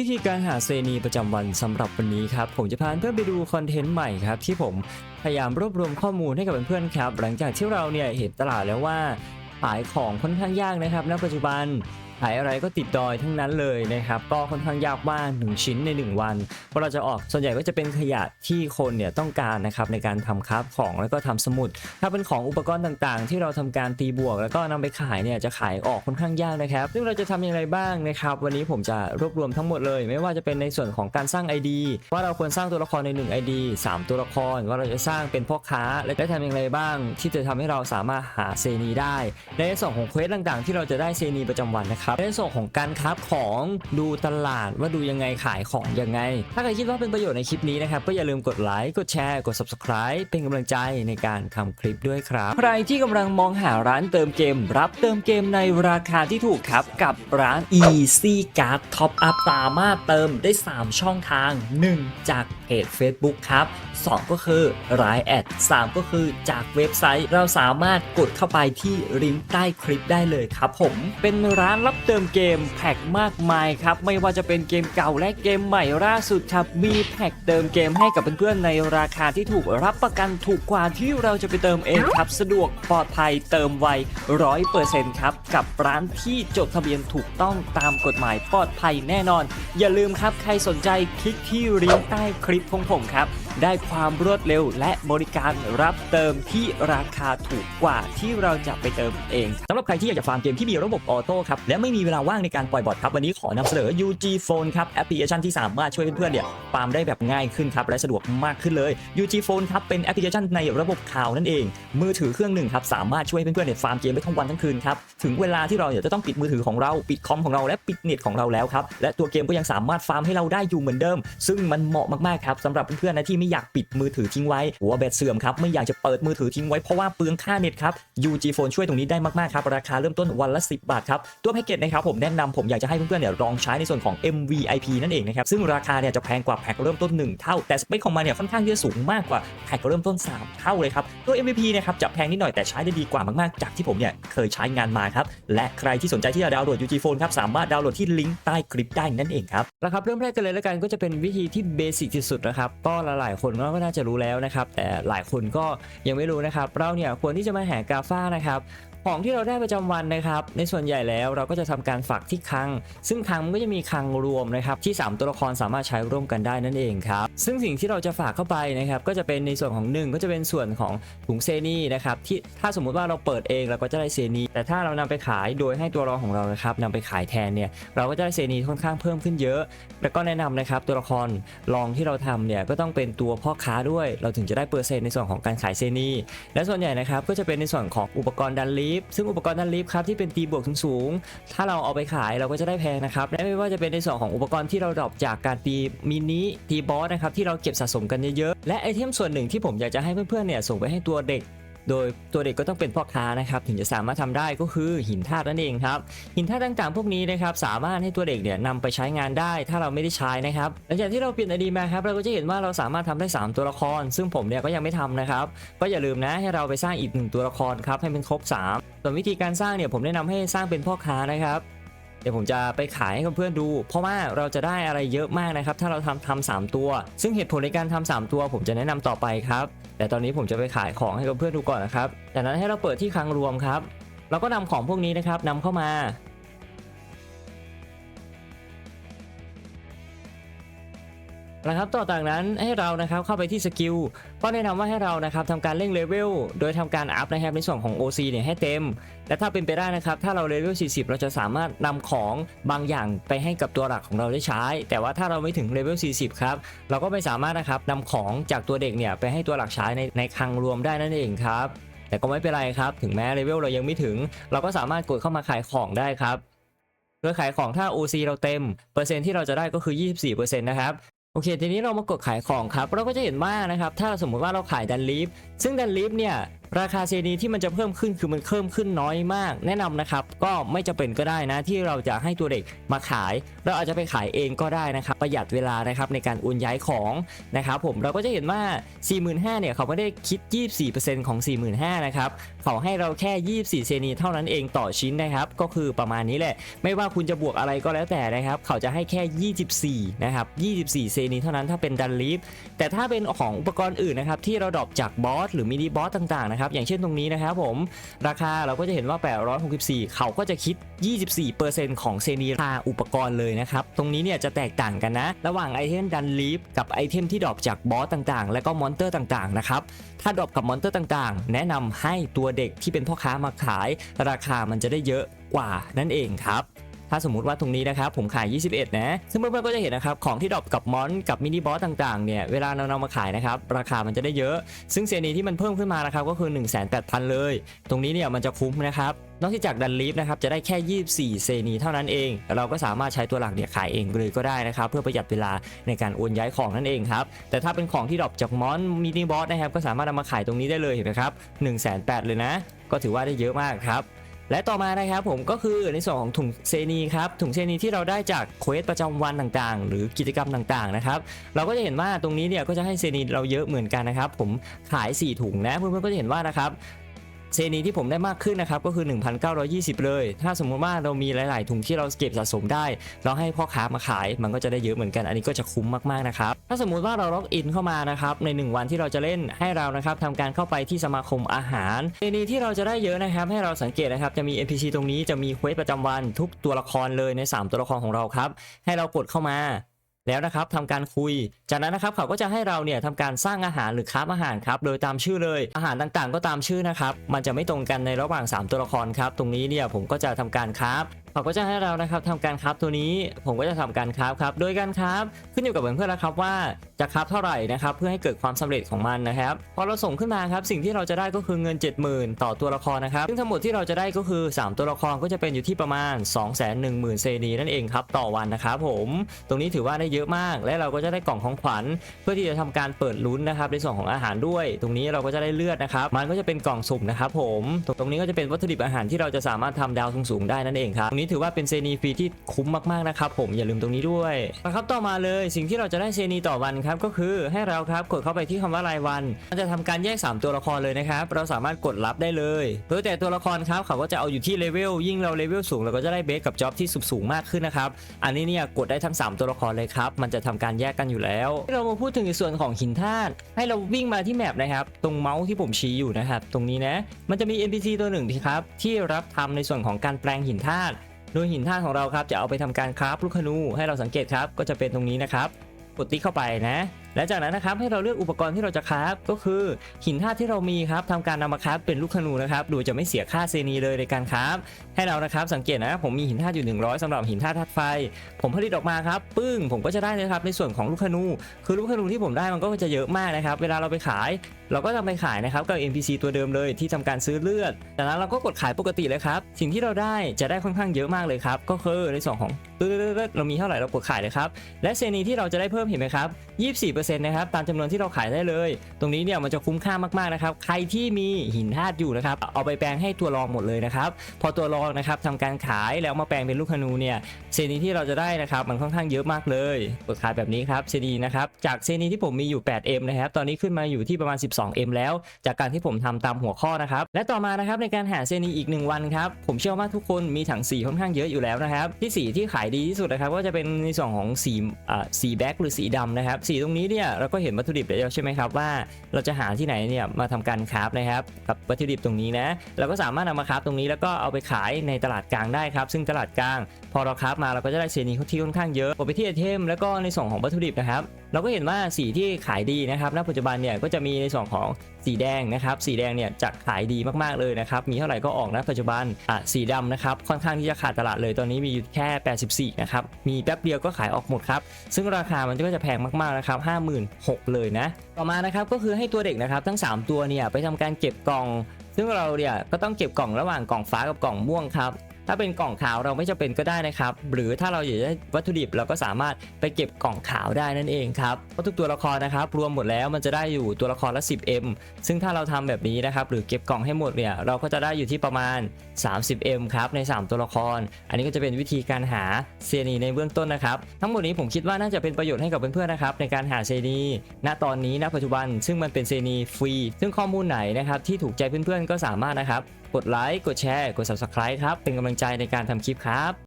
วิธีการหาเซนีประจำวันสำหรับวันนี้ครับ ผมจะพาเพื่อนไปดูคอนเทนต์ใหม่ครับ ที่ผมพยายามรวบรวมข้อมูลให้กับเพื่อนๆครับ หลังจากที่เราเนี่ยเห็นตลาดแล้วว่าขายของค่อนข้างยากนะครับ ณปัจจุบัน ขายอะไรก็ติดดอยทั้งนั้นเลยนะครับก็ค่อนข้างยากมากหนึ่งชิ้นใน 1 วันว่าเราจะออกส่วนใหญ่ก็จะเป็นขยะที่คนเนี่ยต้องการนะครับในการทำคราฟของแล้วก็ทำสมุด ถ้าเป็นของอุปกรณ์ต่างๆ ที่เราทำการตีบวก แล้วก็นำไปขายเนี่ยจะขายออกค่อนข้างยากนะครับ ซึ่งเราจะทำอย่างไรบ้างนะครับวันนี้ผมจะรวบรวมทั้งหมดเลย ไม่ว่าจะเป็นในส่วนของการสร้าง ID ว่าเราควรสร้างตัวละครใน 1 ID 3 ตัวละคร ว่าเราจะสร้างเป็นพ่อค้าและได้ทำอย่างไรบ้าง ที่จะทำให้เราสามารถหาเซนีได้ ในส่วนของเควสต่างๆ ที่เราจะได้เซนีประจำวันนะครับในส่วนของการคราของดูตลาดว่าดูยังไงขายของยังไง ถ้าใครคิดว่าเป็นประโยชน์ในคลิปนี้นะครับก็อย่าลืมกดไลค์กดแชร์กด subscribe เป็นกำลังใจในการทำคลิปด้วยครับ ใครที่กำลังมองหาร้านเติมเกม รับเติมเกมในราคาที่ถูกครับกับร้าน Easy Card Top Up สามารถเติมได้ 3 ช่องทาง 1 จากเพจ Facebook ครับ 2 ก็คือ Line แอด 3 ก็คือจากเว็บไซต์เราสามารถกดเข้าไปที่ลิงก์ใต้คลิปได้เลยครับผมเป็นร้านรับเติมเกมแพ็คมากมายครับ ไม่ว่าจะเป็นเกมเก่าและเกมใหม่ล่าสุดครับมีแพ็คเติมเกมให้กับเพื่อนๆในราคาที่ถูกรับประกันถูกกว่าที่เราจะไปเติมเองครับ สะดวกปลอดภัยเติมไวร้อยเปอร์เซ็นต์ครับกับร้านที่จดทะเบียนถูกต้องตามกฎหมายปลอดภัยแน่นอน อย่าลืมครับใครสนใจคลิกที่ลิงก์ใต้คลิปของผมครับ ได้ความรวดเร็วและบริการรับเติมที่ราคาถูกกว่าที่เราจะไปเติมเองสำหรับใครที่อยากจะฟาร์มเกมที่มีระบบออโต้ครับและไม่มีเวลาว่างในการปล่อยบอทครับวันนี้ขอนำเสนอ UG Phone ครับแอปพลิเคชันที่สามารถช่วยเพื่อนๆเนี่ยฟาร์มได้แบบง่ายขึ้นครับและสะดวกมากขึ้นเลย UG Phone ครับเป็นแอปพลิเคชันในระบบข่าวนั่นเอง มือถือเครื่องหนึ่งครับสามารถช่วยเพื่อนๆเนี่ยฟาร์มเกมได้ทั้งวันทั้งคืนครับถึงเวลาที่เราเนี่ยจะต้องปิดมือถือของเราปิดคอมของเราและปิดเน็ตของเราแล้วครับและตัวเกมก็ยังสามารถฟาร์มให้เราได้อยู่เหมือนเดิม ซึ่งมันเหมาะมากๆครับสำหรับเพื่อนๆนะที่ไม่อยากปิดมือถือทิ้งไว้หัวแบตเสื่อมครับไม่อยากจะเปิดมือถือทิ้งไว้เพราะว่าเปลืองค่าเน็ตครับ UG Phone ช่วยตรงนี้ได้มากๆครับราคาเริ่มต้นวันละ 10 บาทครับตัวแพ็กเกจนะครับผมแนะนำผมอยากจะให้เพื่อนๆเนี่ยลองใช้ในส่วนของ MVIP นั่นเองนะครับซึ่งราคาเนี่ยจะแพงกว่าแพ็คเริ่มต้น 1 เท่า แต่สเปคของมันเนี่ยค่อนข้างที่จะสูงมากกว่าแพ็คเริ่มต้น 3 เท่าเลยครับตัว MVP นะครับจะแพงนิดหน่อยแต่ใช้ได้ดีกว่ามากๆ จากที่ผมเนี่ยเคยใช้งานมาครับและใครที่สนใจที่จะดาวน์โหลด UG Phone ครับสามารถดาวน์โหลดที่ลิงก์ใต้คลิปได้นั่นเองครับแล้วครับเริ่มแรกกันเลยแล้วกันก็จะเป็นวิธีที่เบสิกที่สุดนะครับก็หลายๆคนก็น่าจะรู้แล้วนะครับ แต่หลายคนก็ยังไม่รู้นะครับ เราเนี่ยควรที่จะมาแห่กาฟ้านะครับ ของที่เราได้ประจำวันนะครับ ในส่วนใหญ่แล้วเราก็จะทำการฝากที่คลัง ซึ่งคลังก็จะมีคลังรวมนะครับที่ 3 ตัวละครสามารถใช้ร่วมกันได้นั่นเองครับซึ่งสิ่งที่เราจะฝากเข้าไปนะครับก็จะเป็นในส่วนของหนึ่งก็จะเป็นส่วนของถุงเซนีนะครับที่ถ้าสมมุติว่าเราเปิดเองเราก็จะได้เซนีแต่ถ้าเรานำไปขายโดยให้ตัวรองของเรานะครับนำไปขายแทนเนี่ยเราก็จะได้เซนีค่อนข้างเพิ่มขึ้นเยอะ แล้วก็แนะนำนะครับตัวละครรองที่เราทำเนี่ยก็ต้องเป็นตัวพ่อค้าด้วย เราถึงจะได้เปอร์เซ็นต์ในส่วนของการขายเซนีและส่วนใหญ่นะครับก็จะเป็นในส่วนของอุปกรณ์ดันลิฟต์ซึ่งอุปกรณ์ดันลิฟต์ครับที่เป็นตีบวกสูงๆถ้าเราเอาไปขายเราก็จะได้แพงนะครับและไม่ว่าจะเป็นในส่วนของอุปกรณ์ที่เราดรอปจากการตีมินิตีบอสนะครับที่เราเก็บสะสมกันเยอะๆและไอเทมส่วนหนึ่งที่ผมอยากจะให้เพื่อนๆเนี่ยส่งไปให้ตัวเด็ก โดยตัวเด็กก็ต้องเป็นพ่อค้านะครับถึงจะสามารถทำได้ก็คือหินธาตุนั่นเองครับหินธาตุต่างๆ พวกนี้นะครับสามารถให้ตัวเด็กเนี่ยนำไปใช้งานได้ถ้าเราไม่ได้ใช้นะครับหลังจากที่เราเปลี่ยนไอดีมาครับเราก็จะเห็นว่าเราสามารถทำได้ 3 ตัวละคร ซึ่งผมเนี่ยก็ยังไม่ทำนะครับก็อย่าลืมนะให้เราไปสร้างอีกหนึ่งตัวละครครับให้เป็นครบ 3 ส่วนวิธีการสร้างเนี่ยผมแนะนำให้สร้างเป็นพ่อค้านะครับ เดี๋ยวผมจะไปขายให้เพื่อนๆดู เพราะว่าเราจะได้อะไรเยอะมากนะครับ ถ้าเราทำทำสามตัว ซึ่งเหตุผลในการทำสามตัว ผมจะแนะนำต่อไปครับ แต่ตอนนี้ผมจะไปขายของให้กับเพื่อนดูก่อนนะครับจากนั้นให้เราเปิดที่คลังรวมครับเราก็นำของพวกนี้นะครับนำเข้ามา นะครับต่อจากนั้นให้เรานะครับเข้าไปที่สกิลก็แนะนำว่าให้เรานะครับทำการเร่งเลเวลโดยทำการอัพนะครับในส่วนของ OC เนี่ยให้เต็ม และถ้าเป็นไปได้นะครับถ้าเราเลเวล 40 เราจะสามารถนำของบางอย่างไปให้กับตัวหลักของเราได้ใช้ แต่ว่าถ้าเราไม่ถึงเลเวล 40 ครับ เราก็ไม่สามารถนะครับนำของจากตัวเด็กเนี่ยไปให้ตัวหลักใช้ในในคลังรวมได้นั่นเองครับแต่ก็ไม่เป็นไรครับ ถึงแม้เลเวลเรายังไม่ถึง เราก็สามารถกดเข้ามาขายของได้ครับโดยขายของถ้า OC เราเต็ม เปอร์เซ็นที่เราจะได้ก็คือ 24%นะครับ โอเค ทีนี้เรามากดขายของครับ เราก็จะเห็นว่านะครับ ถ้าสมมุติว่าเราขายดันลีฟซึ่งดันลีฟเนี่ย ราคาเซนีที่มันจะเพิ่มขึ้นคือมันเพิ่มขึ้นน้อยมาก แนะนำนะครับ ก็ไม่จำเป็นก็ได้นะที่เราจะให้ตัวเด็กมาขาย เราอาจจะไปขายเองก็ได้นะครับประหยัดเวลานะครับในการโอนย้ายของนะครับผมเราก็จะเห็นว่า 45,000เนี่ยเขาไม่ได้คิด 24%ของ 45,000นะครับเขาให้เราแค่ 24 เซนีเท่านั้นเองต่อชิ้นนะครับ ก็คือประมาณนี้แหละ ไม่ว่าคุณจะบวกอะไรก็แล้วแต่นะครับ เขาจะให้แค่ 24 นะครับ 24 เซนีเท่านั้นถ้าเป็นดันลีฟแต่ถ้าเป็นของอุปกรณ์อื่นนะครับที่เราดรอปจากบอสหรือมินิบอสต่างๆนะครับอย่างเช่นตรงนี้นะครับผมราคาเราก็จะเห็นว่า 864 เขาก็จะคิด 24%ของเซนีราอุปกรณ์เลยนะครับตรงนี้เนี่ยจะแตกต่างกันนะ ระหว่างไอเทมดันลีฟกับไอเทมที่ดรอปจากบอสต่างๆ และก็มอนเตอร์ต่างๆนะครับถ้าดรอปกับมอนเตอร์ต่างๆ แนะนำให้ตัวเด็กที่เป็นพ่อค้ามาขาย ราคามันจะได้เยอะกว่านั่นเองครับ ถ้าสมมุติว่าตรงนี้นะครับผมขาย 21 นะ ซึ่งเพื่อนๆก็จะเห็นนะครับของที่ดรอปกับมอนกับมินิบอสต่างๆเนี่ยเวลาเรานำมาขายนะครับราคามันจะได้เยอะ ซึ่งเซนีที่มันเพิ่มขึ้นมานะครับก็คือ 1,800 เลย ตรงนี้เนี่ยมันจะคุ้มนะครับนอกจากดันลีฟนะครับจะได้แค่ 24 เซนีเท่านั้นเอง เราก็สามารถใช้ตัวหลักเนี่ยขายเองเลยก็ได้นะครับ เพื่อประหยัดเวลาในการโอนย้ายของนั่นเองครับ แต่ถ้าเป็นของที่ดรอปจากมอนมินิบอสนะครับก็สามารถนำมาขายตรงนี้ได้เลยเห็นไหมครับ1 8 0 0 0 เลยนะ ก็ถือว่าได้เยอะมากครับ และต่อมานะครับผมก็คือในส่วนของถุงเซนีครับถุงเซนีที่เราได้จากเควสประจำวันต่างๆ หรือกิจกรรมต่างๆนะครับเราก็จะเห็นว่าตรงนี้เนี่ยก็จะให้เซนีเราเยอะเหมือนกันนะครับผมขาย 4 ถุงนะเพื่อนๆก็จะเห็นว่านะครับ เซนีที่ผมได้มากขึ้นนะครับก็คือ 1,920 เลย ถ้าสมมติว่าเรามีหลาย ๆ ถุงที่เราเก็บสะสมได้ เราให้พ่อค้ามาขาย มันก็จะได้เยอะเหมือนกัน อันนี้ก็จะคุ้มมาก ๆ นะครับ ถ้าสมมุติว่าเราล็อกอินเข้ามานะครับใน 1 วันที่เราจะเล่นให้เรานะครับทำการเข้าไปที่สมาคมอาหารเซนีที่เราจะได้เยอะนะครับให้เราสังเกตนะครับจะมี NPC ตรงนี้จะมีเควสประจำวันทุกตัวละครเลยใน 3 ตัวละครของเราครับให้เรากดเข้ามา แล้วนะครับทำการคุย จากนั้นนะครับเขาก็จะให้เราเนี่ยทำการสร้างอาหารหรือคราฟอาหารครับโดยตามชื่อเลยอาหารต่างๆ ก็ตามชื่อนะครับมันจะไม่ตรงกันในระหว่าง 3 ตัวละครครับตรงนี้เนี่ยผมก็จะทำการคราฟ เขาก็จะให้เรานะครับทำการคราฟตัวนี้ ผมก็จะทำการคราฟครับ โดยการคราฟขึ้นอยู่กับเพื่อนๆนะครับว่าจะคราฟเท่าไหร่นะครับเพื่อให้เกิดความสำเร็จของมันนะครับพอเราส่งขึ้นมาครับสิ่งที่เราจะได้ก็คือเงิน 70,000 ต่อตัวละครนะครับซึ่งทั้งหมดที่เราจะได้ก็คือ 3 ตัวละครก็จะเป็นอยู่ที่ประมาณ 210,000เซนีนั่นเองครับต่อวันนะครับผมตรงนี้ถือว่าได้เยอะมาก และเราก็จะได้กล่องของขวัญ เพื่อที่จะทำการเปิดลุ้นนะครับในส่วนของอาหารด้วย ตรงนี้เราก็จะได้เลือดนะครับมันก็จะเป็นกล่องสุ่มนะครับผมตรงนี้ก็จะเป็นวัตถุดิบอาหารที่เราจะสามารถทำดาวสูงๆได้นั่นเองครับตรงนี้ถือว่าเป็นเซนีฟรีที่คุ้มมากๆนะครับผมอย่าลืมตรงนี้ด้วยนะครับต่อมาเลยสิ่งที่เราจะได้เซนีต่อวันครับก็คือให้เราครับกดเข้าไปที่คำว่ารายวันมันจะทำการแยก 3 ตัวละครเลยนะครับเราสามารถกดรับได้เลยโดยแต่ตัวละครครับเขาก็จะเอาอยู่ที่เลเวลยิ่งเราเลเวลสูงเราก็จะได้เบสกับจ็อบที่สูงๆมากขึ้นนะครับอันนี้เนี่ยกดได้ทั้ง 3 ตัวละครเลยครับมันจะทำการแยกกันอยู่แล้ว เรามาพูดถึงในส่วนของหินธาตุให้เราวิ่งมาที่แมปนะครับตรงเมาส์ที่ผมชี้อยู่นะครับตรงนี้นะมันจะมี NPC ตัวหนึ่งที่ครับที่รับทำในส่วนของการแปลงหินธาตุ โดยหินธาตุของเราครับจะเอาไปทำการคราฟลูกธนูให้เราสังเกตครับก็จะเป็นตรงนี้นะครับกดติ๊กเข้าไปนะและจากนั้นนะครับให้เราเลือกอุปกรณ์ที่เราจะคราฟก็คือหินธาตุที่เรามีครับทำการนำมาคราฟเป็นลูกธนูนะครับโดยจะไม่เสียค่าเซนีเลยในการคราฟให้เรานะครับสังเกตนะผมมีหินธาตุอยู่ 100สำหรับหินธาตุธาตุไฟ ผมผลิตออกมาครับปึ้งผมก็จะได้นะครับในส่วนของลูกธนู คือลูกธนูที่ผมได้มันก็จะเยอะมากนะครับเวลาเราไปขายเราก็จะไปขายนะครับกับ NPC ตัวเดิมเลยที่ทำการซื้อเลือด จากนั้นเราก็กดขายปกติเลยครับ สิ่งที่เราได้จะได้ค่อนข้างเยอะมากเลยครับ ก็คือในส่วนของตึ๊ดๆๆเรามีเท่าไหร่เรากดขายเลยครับ และเซนีที่เราจะได้เพิ่มเห็นไหมครับ24%นะครับตามจำนวนที่เราขายได้เลย ตรงนี้เนี่ยมันจะคุ้มค่ามากๆนะครับ ใครที่มีหินธาตุอยู่นะครับ เอาไปแปลงให้ตัวรองหมดเลยนะครับ พอตัวรองนะครับทำการขายแล้วมาแปลงเป็นลูกธนูเนี่ย เซนีที่เราจะได้นะครับมันค่อนข้างเยอะมากเลย กดขายแบบนี้ครับ เซนีนะครับ จากเซนีที่ผมมีอยู่ 8M นะครับ ตอนนี้ขึ้นมาอยู่ที่ประมาณ 12M แล้ว จากการที่ผมทำตามหัวข้อนะครับ และต่อมานะครับในการหาเซนีอีก 1 วันครับ ผมเชื่อว่าทุกคนมีถังสีค่อนข้างเยอะอยู่แล้วนะครับ ที่สีที่ขายดีที่สุดนะครับก็จะเป็นในส่วนของสีอ่าสีแบ็กหรือสีดำนะครับ สีตรงนี้เนี่ยเราก็เห็นวัตถุดิบแล้วใช่ไหมครับว่า เราจะหาที่ไหนเนี่ยมาทำการคราฟนะครับกับวัตถุดิบตรงนี้นะเราก็สามารถนำมาคราฟตรงนี้แล้วก็เอาไปขายในตลาดกลางได้ครับ ซึ่งตลาดกลาง พอเราคราฟมาเราก็จะได้เซนีที่ค่อนข้างเยอะกดไปที่ไอเทมแล้วก็ในส่วนของวัตถุดิบนะครับเราก็เห็นว่าสีที่ขายดีนะครับณปัจจุบันเนี่ยก็จะมีในส่วนของสีแดงนะครับสีแดงเนี่ยจะขายดีมากๆเลยนะครับมีเท่าไหร่ก็ออกนะปัจจุบันอะสีดำนะครับค่อนข้างที่จะขาดตลาดเลยตอนนี้มีอยู่แค่ 84นะครับมีแป๊บเดียวก็ขายออกหมดครับซึ่งราคามันก็จะแพงมากๆนะครับ56,000เลยนะต่อมานะครับก็คือให้ตัวเด็กนะครับทั้ง 3 ตัวเนี่ยไปทำการเก็บกล่อง ซึ่งเราเนี่ยก็ต้องเก็บกล่องระหว่างกล่องฟ้ากับกล่องม่วงครับ ถ้าเป็นกล่องขาวเราไม่จำเป็นก็ได้นะครับ หรือถ้าเราอยากได้วัตถุดิบเราก็สามารถไปเก็บกล่องขาวได้นั่นเองครับเพราะทุกตัวละครนะครับรวมหมดแล้วมันจะได้อยู่ตัวละครละ 10M ซึ่งถ้าเราทำแบบนี้นะครับหรือเก็บกล่องให้หมดเนี่ยเราก็จะได้อยู่ที่ประมาณ 30M ครับใน 3 ตัวละคร อันนี้ก็จะเป็นวิธีการหาเซนีในเบื้องต้นนะครับ ทั้งหมดนี้ผมคิดว่าน่าจะเป็นประโยชน์ให้กับเพื่อนๆนะครับในการหาเซนีณตอนนี้ณปัจจุบัน ซึ่งมันเป็นเซนีฟรี ซึ่งข้อมูลไหนนะครับที่ถูกใจเพื่อนๆก็สามารถนะครับ กดไลค์กดแชร์ กด subscribe ครับ เป็นกำลังใจในการทำคลิปครับ